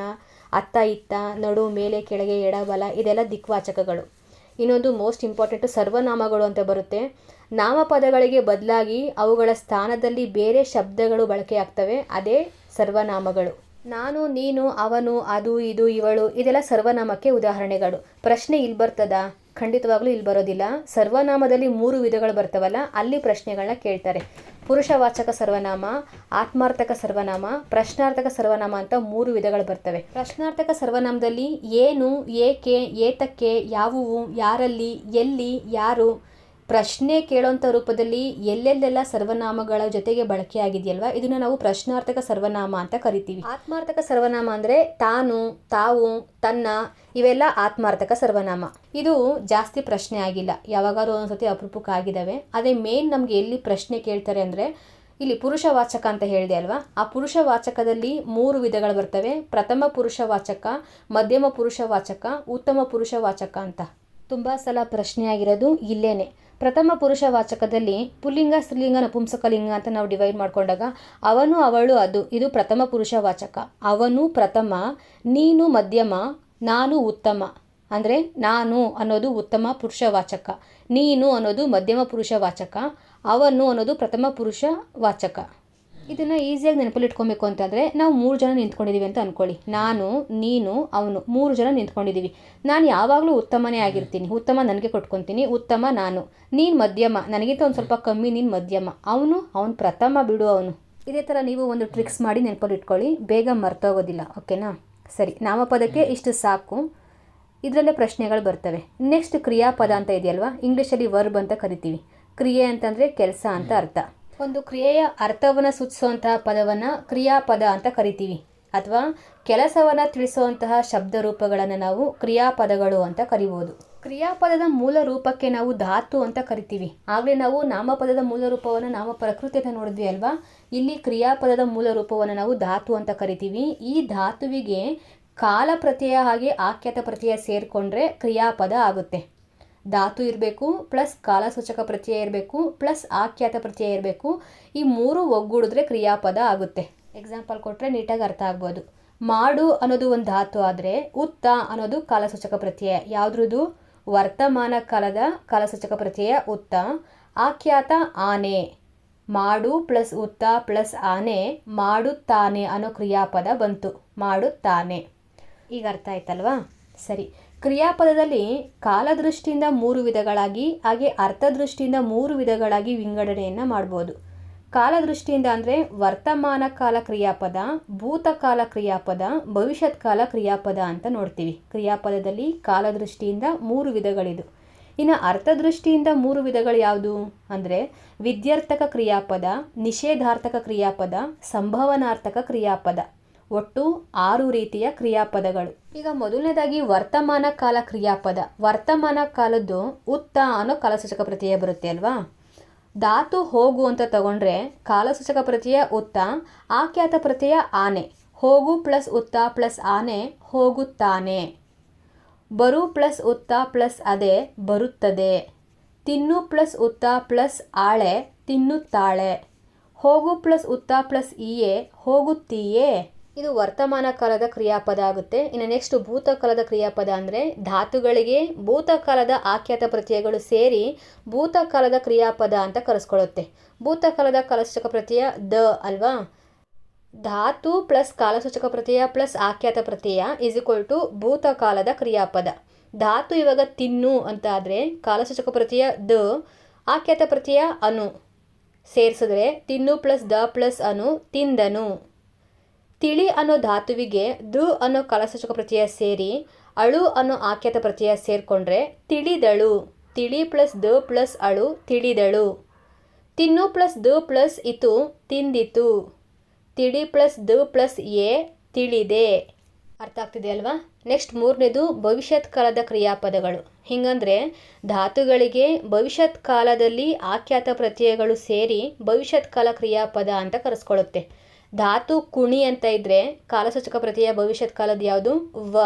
[SPEAKER 1] ಅತ್ತ, ಇತ್ತ, ನಡು, ಮೇಲೆ, ಕೆಳಗೆ, ಎಡ, ಬಲ ಇದೆಲ್ಲ ದಿಕ್ವಾಚಕಗಳು. ಇನ್ನೊಂದು ಮೋಸ್ಟ್ ಇಂಪಾರ್ಟೆಂಟ್ ಸರ್ವನಾಮಗಳು ಅಂತ ಬರುತ್ತೆ. ನಾಮಪದಗಳಿಗೆ ಬದಲಾಗಿ ಅವುಗಳ ಸ್ಥಾನದಲ್ಲಿ ಬೇರೆ ಶಬ್ದಗಳು ಬಳಕೆಯಾಗ್ತವೆ. ಅದೇ ಸರ್ವನಾಮಗಳು. ನಾನು, ನೀನು, ಅವನು, ಅದು, ಇದು, ಇವಳು, ಇದೆಲ್ಲ ಸರ್ವನಾಮಕ್ಕೆ ಉದಾಹರಣೆಗಳು. ಪ್ರಶ್ನೆ ಇಲ್ಲಿ ಬರ್ತದಾ? ಖಂಡಿತವಾಗ್ಲೂ ಇಲ್ಲಿ ಬರೋದಿಲ್ಲ. ಸರ್ವನಾಮದಲ್ಲಿ ಮೂರು ವಿಧಗಳು ಬರ್ತವಲ್ಲ, ಅಲ್ಲಿ ಪ್ರಶ್ನೆಗಳನ್ನ ಕೇಳ್ತಾರೆ. ಪುರುಷವಾಚಕ ಸರ್ವನಾಮ, ಆತ್ಮಾರ್ಥಕ ಸರ್ವನಾಮ, ಪ್ರಶ್ನಾರ್ಥಕ ಸರ್ವನಾಮ ಅಂತ ಮೂರು ವಿಧಗಳು ಬರ್ತವೆ. ಪ್ರಶ್ನಾರ್ಥಕ ಸರ್ವನಾಮದಲ್ಲಿ ಏನು, ಏಕೆ, ಏತಕ್ಕೆ, ಯಾವುವು, ಯಾರಲ್ಲಿ, ಎಲ್ಲಿ, ಯಾರು ಪ್ರಶ್ನೆ ಕೇಳೋಂಥ ರೂಪದಲ್ಲಿ ಎಲ್ಲೆಲ್ಲೆಲ್ಲ ಸರ್ವನಾಮಗಳ ಜೊತೆಗೆ ಬಳಕೆಯಾಗಿದೆಯಲ್ವಾ? ಇದನ್ನ ನಾವು ಪ್ರಶ್ನಾರ್ಥಕ ಸರ್ವನಾಮ ಅಂತ ಕರಿತೀವಿ. ಆತ್ಮಾರ್ಥಕ ಸರ್ವನಾಮ ಅಂದರೆ ತಾನು, ತಾವು, ತನ್ನ, ಇವೆಲ್ಲ ಆತ್ಮಾರ್ಥಕ ಸರ್ವನಾಮ. ಇದು ಜಾಸ್ತಿ ಪ್ರಶ್ನೆ ಆಗಿಲ್ಲ. ಯಾವಾಗಾದ್ರೂ ಒಂದ್ಸತಿ ಅಪರೂಪಕ್ಕೆ ಆಗಿದ್ದಾವೆ ಅದೇ ಮೇನ್ ನಮಗೆ ಎಲ್ಲಿ ಪ್ರಶ್ನೆ ಕೇಳ್ತಾರೆ ಅಂದರೆ ಇಲ್ಲಿ ಪುರುಷವಾಚಕ ಅಂತ ಹೇಳಿದೆ ಅಲ್ವಾ? ಆ ಪುರುಷವಾಚಕದಲ್ಲಿ ಮೂರು ವಿಧಗಳು ಬರ್ತವೆ. ಪ್ರಥಮ ಪುರುಷವಾಚಕ ಮಧ್ಯಮ ಪುರುಷವಾಚಕ ಉತ್ತಮ ಪುರುಷವಾಚಕ ಅಂತ. ತುಂಬ ಸಲ ಪ್ರಶ್ನೆಯಾಗಿರೋದು ಇಲ್ಲೇನೆ. ಪ್ರಥಮ ಪುರುಷವಾಚಕದಲ್ಲಿ ಪುಲ್ಲಿಂಗ ಸ್ತ್ರೀಲಿಂಗ ನಪುಂಸಕಲಿಂಗ ಅಂತ ನಾವು ಡಿವೈಡ್ ಮಾಡ್ಕೊಂಡಾಗ ಅವನು, ಅವಳು ಅದು. ಇದು ಪ್ರಥಮ ಪುರುಷ ವಾಚಕ. ಅವನು ಪ್ರಥಮ, ನೀನು ಮಧ್ಯಮ, ನಾನು ಉತ್ತಮ. ಅಂದರೆ ನಾನು ಅನ್ನೋದು ಉತ್ತಮ ಪುರುಷ ವಾಚಕ. ನೀನು ಅನ್ನೋದು ಮಧ್ಯಮ ಪುರುಷ ವಾಚಕ. ಅವನು ಅನ್ನೋದು ಪ್ರಥಮ ಪುರುಷ ವಾಚಕ. ಇದನ್ನು ಈಸಿಯಾಗಿ ನೆನಪಲ್ಲಿ ಇಟ್ಕೊಬೇಕು ಅಂತಂದರೆ ನಾವು ಮೂರು ಜನ ನಿಂತ್ಕೊಂಡಿದ್ದೀವಿ ಅಂತ ಅಂದ್ಕೊಳ್ಳಿ ನಾನು, ನೀನು, ಅವನು ಮೂರು ಜನ ನಿಂತ್ಕೊಂಡಿದ್ದೀವಿ ನಾನು ಯಾವಾಗಲೂ ಉತ್ತಮನೇ ಆಗಿರ್ತೀನಿ. ಉತ್ತಮ ನನಗೆ ಕೊಟ್ಕೊತೀನಿ. ಉತ್ತಮ ನಾನು. ನೀನು ಮಧ್ಯಮ. ನನಗಿಂತ ಒಂದು ಸ್ವಲ್ಪ ಕಮ್ಮಿ ನೀನು ಮಧ್ಯಮ. ಅವನು ಅವನು ಪ್ರಥಮ ಬಿಡು ಅವನು. ಇದೇ ಥರ ನೀವು ಒಂದು ಟ್ರಿಕ್ಸ್ ಮಾಡಿ ನೆನಪಲ್ಲಿ ಇಟ್ಕೊಳ್ಳಿ. ಬೇಗ ಮರ್ತೋಗೋದಿಲ್ಲ. ಓಕೆನಾ ಸರಿ. ನಾಮಪದಕ್ಕೆ ಇಷ್ಟು ಸಾಕು. ಇದರಲ್ಲೇ ಪ್ರಶ್ನೆಗಳು ಬರ್ತವೆ. ನೆಕ್ಸ್ಟ್ ಕ್ರಿಯಾಪದ ಅಂತ ಇದೆಯಲ್ವಾ? ಇಂಗ್ಲೀಷಲ್ಲಿ ವರ್ಬ್ ಅಂತ ಕರಿತೀವಿ. ಕ್ರಿಯೆ ಅಂತಂದರೆ ಕೆಲಸ ಅಂತ ಅರ್ಥ. ಒಂದು ಕ್ರಿಯೆಯ ಅರ್ಥವನ್ನು ಸೂಚಿಸುವಂತಹ ಪದವನ್ನು ಕ್ರಿಯಾಪದ ಅಂತ ಕರಿತೀವಿ. ಅಥವಾ ಕೆಲಸವನ್ನು ತಿಳಿಸುವಂತಹ ಶಬ್ದ ರೂಪಗಳನ್ನು ನಾವು ಕ್ರಿಯಾಪದಗಳು ಅಂತ ಕರಿಬೋದು. ಕ್ರಿಯಾಪದದ ಮೂಲ ರೂಪಕ್ಕೆ ನಾವು ಧಾತು ಅಂತ ಕರಿತೀವಿ. ಆಗಲೇ ನಾವು ನಾಮಪದದ ಮೂಲ ರೂಪವನ್ನು ನಾಮ ಪ್ರಕೃತಿಯನ್ನು ನೋಡಿದ್ವಿ ಅಲ್ವಾ? ಇಲ್ಲಿ ಕ್ರಿಯಾಪದದ ಮೂಲ ರೂಪವನ್ನು ನಾವು ಧಾತು ಅಂತ ಕರಿತೀವಿ. ಈ ಧಾತುವಿಗೆ ಕಾಲ ಪ್ರತ್ಯಯ ಹಾಗೆ ಆಖ್ಯಾತ ಪ್ರತ್ಯಯ ಸೇರಿಕೊಂಡ್ರೆ ಕ್ರಿಯಾಪದ ಆಗುತ್ತೆ. ಧಾತು ಇರಬೇಕು, ಪ್ಲಸ್ ಕಾಲಸೂಚಕ ಪ್ರತ್ಯಯ ಇರಬೇಕು, ಪ್ಲಸ್ ಆಖ್ಯಾತ ಪ್ರತ್ಯಯ ಇರಬೇಕು, ಈ ಮೂರು ಒಗ್ಗೂಡಿದ್ರೆ ಕ್ರಿಯಾಪದ ಆಗುತ್ತೆ. ಎಕ್ಸಾಂಪಲ್ ಕೊಟ್ಟರೆ ನೀಟಾಗಿ ಅರ್ಥ ಆಗ್ಬೋದು. ಮಾಡು ಅನ್ನೋದು ಒಂದು ಧಾತು ಆದರೆ, ಉತ್ತ ಅನ್ನೋದು ಕಾಲಸೂಚಕ ಪ್ರತ್ಯಯ. ಯಾವುದ್ರದ್ದು? ವರ್ತಮಾನ ಕಾಲದ ಕಾಲಸೂಚಕ ಪ್ರತ್ಯಯ ಉತ್ತ, ಆಖ್ಯಾತ ಆನೆ. ಮಾಡು ಪ್ಲಸ್ ಉತ್ತ ಪ್ಲಸ್ ಆನೆ, ಮಾಡುತ್ತಾನೆ ಅನ್ನೋ ಕ್ರಿಯಾಪದ ಬಂತು. ಮಾಡುತ್ತಾನೆ. ಈಗ ಅರ್ಥ ಆಯ್ತಲ್ವಾ? ಸರಿ. ಕ್ರಿಯಾಪದದಲ್ಲಿ ಕಾಲದೃಷ್ಟಿಯಿಂದ ಮೂರು ವಿಧಗಳಾಗಿ, ಹಾಗೆ ಅರ್ಥದೃಷ್ಟಿಯಿಂದ ಮೂರು ವಿಧಗಳಾಗಿ ವಿಂಗಡಣೆಯನ್ನು ಮಾಡ್ಬೋದು. ಕಾಲದೃಷ್ಟಿಯಿಂದ ಅಂದರೆ ವರ್ತಮಾನ ಕಾಲ ಕ್ರಿಯಾಪದ, ಭೂತಕಾಲ ಕ್ರಿಯಾಪದ, ಭವಿಷ್ಯತ್ ಕಾಲ ಕ್ರಿಯಾಪದ ಅಂತ ನೋಡ್ತೀವಿ. ಕ್ರಿಯಾಪದದಲ್ಲಿ ಕಾಲದೃಷ್ಟಿಯಿಂದ ಮೂರು ವಿಧಗಳಿದು. ಇನ್ನು ಅರ್ಥದೃಷ್ಟಿಯಿಂದ ಮೂರು ವಿಧಗಳು ಯಾವುದು? ಅಂದರೆ ವಿದ್ಯಾರ್ಥಕ ಕ್ರಿಯಾಪದ, ನಿಷೇಧಾರ್ಥಕ ಕ್ರಿಯಾಪದ, ಸಂಭವನಾರ್ಥಕ ಕ್ರಿಯಾಪದ. ಒಟ್ಟು ಆರು ರೀತಿಯ ಕ್ರಿಯಾಪದಗಳು. ಈಗ ಮೊದಲನೇದಾಗಿ ವರ್ತಮಾನ ಕಾಲ ಕ್ರಿಯಾಪದ. ವರ್ತಮಾನ ಕಾಲದ್ದು ಉತ್ತ ಅನ್ನೋ ಕಾಲಸೂಚಕ ಪ್ರತ್ಯಯ ಬರುತ್ತೆ ಅಲ್ವಾ? ಧಾತು ಹೋಗು ಅಂತ ತಗೊಂಡ್ರೆ ಕಾಲಸೂಚಕ ಪ್ರತ್ಯಯ ಉತ್ತ, ಆಖ್ಯಾತ ಪ್ರತ್ಯಯ ಆನೆ. ಹೋಗು ಪ್ಲಸ್ ಉತ್ತ ಪ್ಲಸ್ ಆನೆ ಹೋಗುತ್ತಾನೆ. ಬರು ಪ್ಲಸ್ ಉತ್ತ ಪ್ಲಸ್ ಅದೇ ಬರುತ್ತದೆ. ತಿನ್ನು ಪ್ಲಸ್ ಉತ್ತ ಪ್ಲಸ್ ಆಳೆ ತಿನ್ನುತ್ತಾಳೆ. ಹೋಗು ಪ್ಲಸ್ ಉತ್ತ ಪ್ಲಸ್ ಈಯೇ ಹೋಗುತ್ತೀಯೇ? ಇದು ವರ್ತಮಾನ ಕಾಲದ ಕ್ರಿಯಾಪದ ಆಗುತ್ತೆ. ಇನ್ನು ನೆಕ್ಸ್ಟ್ ಭೂತಕಾಲದ ಕ್ರಿಯಾಪದ ಅಂದರೆ ಧಾತುಗಳಿಗೆ ಭೂತಕಾಲದ ಆಖ್ಯಾತ ಪ್ರತ್ಯಯಗಳು ಸೇರಿ ಭೂತಕಾಲದ ಕ್ರಿಯಾಪದ ಅಂತ ಕರೆಸ್ಕೊಳ್ಳುತ್ತೆ. ಭೂತಕಾಲದ ಕಾಲಸೂಚಕ ಪ್ರತ್ಯಯ ದ ಅಲ್ವಾ? ಧಾತು ಪ್ಲಸ್ ಕಾಲಸೂಚಕ ಪ್ರತ್ಯಯ ಪ್ಲಸ್ ಆಖ್ಯಾತ ಪ್ರತ್ಯಯ ಇಸ್ ಇಕ್ವಲ್ ಟು ಭೂತಕಾಲದ ಕ್ರಿಯಾಪದ. ಧಾತು ಇವಾಗ ತಿನ್ನು ಅಂತ ಆದರೆ ಕಾಲಸೂಚಕ ಪ್ರತ್ಯಯ ದ, ಆಖ್ಯಾತ ಪ್ರತ್ಯಯ ಅನು. ಸೇರಿಸಿದ್ರೆ ತಿನ್ನು ಪ್ಲಸ್ ದ ಪ್ಲಸ್ ಅನು, ತಿಂದನು. ತಿಳಿ ಅನ್ನೋ ಧಾತುವಿಗೆ ದು ಅನ್ನೋ ಕಲಸಚಕ ಪ್ರತ್ಯಯ ಸೇರಿ, ಅಳು ಅನ್ನೋ ಆಖ್ಯಾತ ಪ್ರತ್ಯಯ ಸೇರಿಕೊಂಡ್ರೆ ತಿಳಿದಳು. ತಿಳಿ ಪ್ಲಸ್ ದ ಪ್ಲಸ್ ಅಳು ತಿಳಿದಳು. ತಿನ್ನು ಪ್ಲಸ್ ದ ಪ್ಲಸ್ ಇತು ತಿಂದಿತು. ತಿಳಿ ಪ್ಲಸ್ ದ ಪ್ಲಸ್ ಎ ತಿಳಿದೆ. ಅರ್ಥ ಆಗ್ತಿದೆ ಅಲ್ವಾ? ನೆಕ್ಸ್ಟ್ ಮೂರನೇದು ಭವಿಷ್ಯತ್ ಕಾಲದ ಕ್ರಿಯಾಪದಗಳು. ಹಿಂಗಂದ್ರೆ ಧಾತುಗಳಿಗೆ ಭವಿಷ್ಯತ್ ಕಾಲದಲ್ಲಿ ಆಖ್ಯಾತ ಪ್ರತ್ಯಯಗಳು ಸೇರಿ ಭವಿಷ್ಯತ್ ಕಾಲ ಕ್ರಿಯಾಪದ ಅಂತ ಕರೆಸ್ಕೊಳ್ಳುತ್ತೆ ಧಾತು ಕುಣಿ ಅಂತ ಇದ್ದರೆ ಕಾಲಸೂಚಕ ಪ್ರತ್ಯಯ ಭವಿಷ್ಯತ್ ಕಾಲದ ಯಾವುದು? ವ.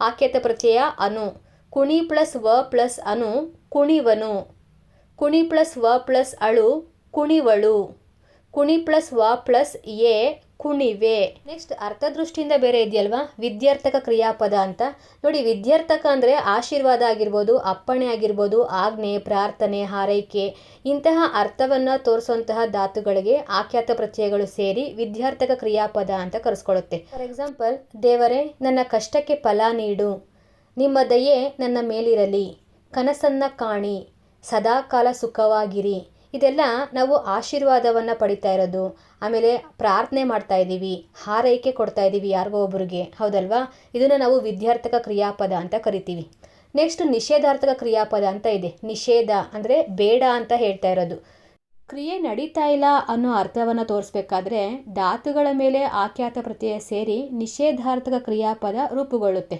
[SPEAKER 1] ಆಖ್ಯಾತ ಪ್ರತ್ಯಯ ಅನು. ಕುಣಿ ಪ್ಲಸ್ ವ ಪ್ಲಸ್ ಅನು, ಕುಣಿವನು. ಕುಣಿ ಪ್ಲಸ್ ವ ಪ್ಲಸ್ ಅಳು, ಕುಣಿವಳು. ಕುಣಿ ಪ್ಲಸ್ ವ ಪ್ಲಸ್ ಎ ಕುಣಿವೆ. ನೆಕ್ಸ್ಟ್ ಅರ್ಥದೃಷ್ಟಿಯಿಂದ ಬೇರೆ ಇದೆಯಲ್ವಾ? ವಿದ್ಯಾರ್ಥಕ ಕ್ರಿಯಾಪದ ಅಂತ. ನೋಡಿ, ವಿದ್ಯಾರ್ಥಕ ಅಂದರೆ ಆಶೀರ್ವಾದ ಆಗಿರ್ಬೋದು, ಅಪ್ಪಣೆ ಆಗಿರ್ಬೋದು, ಆಜ್ಞೆ, ಪ್ರಾರ್ಥನೆ, ಹಾರೈಕೆ. ಇಂತಹ ಅರ್ಥವನ್ನು ತೋರಿಸುವಂತಹ ಧಾತುಗಳಿಗೆ ಆಖ್ಯಾತ ಪ್ರತ್ಯಯಗಳು ಸೇರಿ ವಿದ್ಯಾರ್ಥಕ ಕ್ರಿಯಾಪದ ಅಂತ ಕರೆಸ್ಕೊಳ್ಳುತ್ತೆ ಫಾರ್ ಎಕ್ಸಾಂಪಲ್ ದೇವರೇ, ನನ್ನ ಕಷ್ಟಕ್ಕೆ ಫಲ ನೀಡು. ನಿಮ್ಮ ದಯೆ ನನ್ನ ಮೇಲಿರಲಿ. ಕನಸನ್ನ ಕಾಣಿ. ಸದಾಕಾಲ ಸುಖವಾಗಿರಿ. ಇದೆಲ್ಲ ನಾವು ಆಶೀರ್ವಾದವನ್ನು ಪಡಿತಾ ಇರೋದು. ಆಮೇಲೆ ಪ್ರಾರ್ಥನೆ ಮಾಡ್ತಾ ಇದ್ದೀವಿ ಹಾರೈಕೆ ಕೊಡ್ತಾ ಇದ್ದೀವಿ ಯಾರಿಗೋ ಒಬ್ಬರಿಗೆ ಹೌದಲ್ವಾ? ಇದನ್ನು ನಾವು ವಿದ್ಯಾರ್ಥಕ ಕ್ರಿಯಾಪದ ಅಂತ ಕರಿತೀವಿ. ನೆಕ್ಸ್ಟ್ ನಿಷೇಧಾರ್ಥಕ ಕ್ರಿಯಾಪದ ಅಂತ ಇದೆ. ನಿಷೇಧ ಅಂದರೆ ಬೇಡ ಅಂತ ಹೇಳ್ತಾ ಇರೋದು. ಕ್ರಿಯೆ ನಡೀತಾ ಇಲ್ಲ ಅನ್ನೋ ಅರ್ಥವನ್ನು ತೋರಿಸ್ಬೇಕಾದ್ರೆ ಧಾತುಗಳ ಮೇಲೆ ಆಖ್ಯಾತ ಪ್ರತ್ಯಯ ಸೇರಿ ನಿಷೇಧಾರ್ಥಕ ಕ್ರಿಯಾಪದ ರೂಪುಗೊಳ್ಳುತ್ತೆ.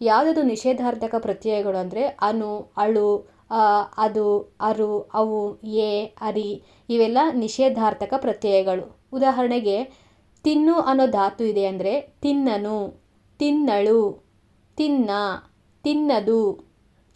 [SPEAKER 1] ಯಾವುದದು ನಿಷೇಧಾರ್ಥಕ ಪ್ರತ್ಯಯಗಳು ಅಂದರೆ ಅನು ಅಳು ಅದು, ಅರು, ಅವು, ಎ, ಅರಿ ಇವೆಲ್ಲ ನಿಷೇಧಾರ್ಥಕ ಪ್ರತ್ಯಯಗಳು. ಉದಾಹರಣೆಗೆ, ತಿನ್ನು ಅನ್ನೋ ಧಾತು ಇದೆ ಅಂದರೆ ತಿನ್ನನು, ತಿನ್ನಳು, ತಿನ್ನ, ತಿನ್ನದು,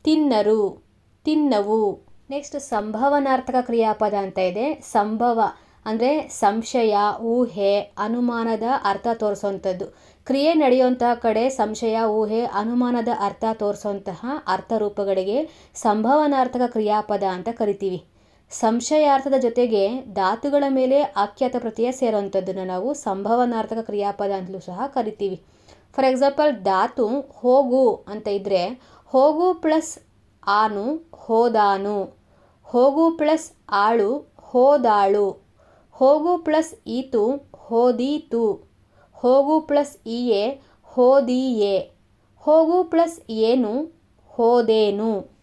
[SPEAKER 1] ತಿನ್ನರು, ತಿನ್ನವು. ನೆಕ್ಸ್ಟ್ ಸಂಭವನಾರ್ಥಕ ಕ್ರಿಯಾಪದ ಅಂತ ಇದೆ, ಸಂಭವ. ಅಂದರೆ ಸಂಶಯ, ಊಹೆ, ಅನುಮಾನದ ಅರ್ಥ ತೋರಿಸೋವಂಥದ್ದು ಕ್ರಿಯೆ ನಡೆಯುವಂತಹ ಕಡೆ ಸಂಶಯ, ಊಹೆ, ಅನುಮಾನದ ಅರ್ಥ ತೋರಿಸುವಂತಹ ಅರ್ಥರೂಪಗಳಿಗೆ ಸಂಭವನಾರ್ಥಕ ಕ್ರಿಯಾಪದ ಅಂತ ಕರಿತೀವಿ. ಸಂಶಯಾರ್ಥದ ಜೊತೆಗೆ ಧಾತುಗಳ ಮೇಲೆ ಆಖ್ಯಾತ ಪ್ರತ್ಯಯ ಸೇರುವಂಥದ್ದನ್ನು ನಾವು ಸಂಭವನಾರ್ಥಕ ಕ್ರಿಯಾಪದ ಅಂತಲೂ ಸಹ ಕರಿತೀವಿ. ಫಾರ್ ಎಕ್ಸಾಂಪಲ್, ಧಾತು ಹೋಗು ಅಂತ ಇದ್ದರೆ ಹೋಗು ಪ್ಲಸ್ ಆನು ಹೋದಾನು, ಹೋಗು ಪ್ಲಸ್ ಆಳು ಹೋದಾಳು. ಹೋಗು ಪ್ಲಸ್ ಈತು ಹೋದೀತು. ಹೋಗು ಪ್ಲಸ್ ಈಯೆ ಹೋದೀಯೇ. ಹೋಗು ಪ್ಲಸ್ ಏನು ಹೋದೇನು.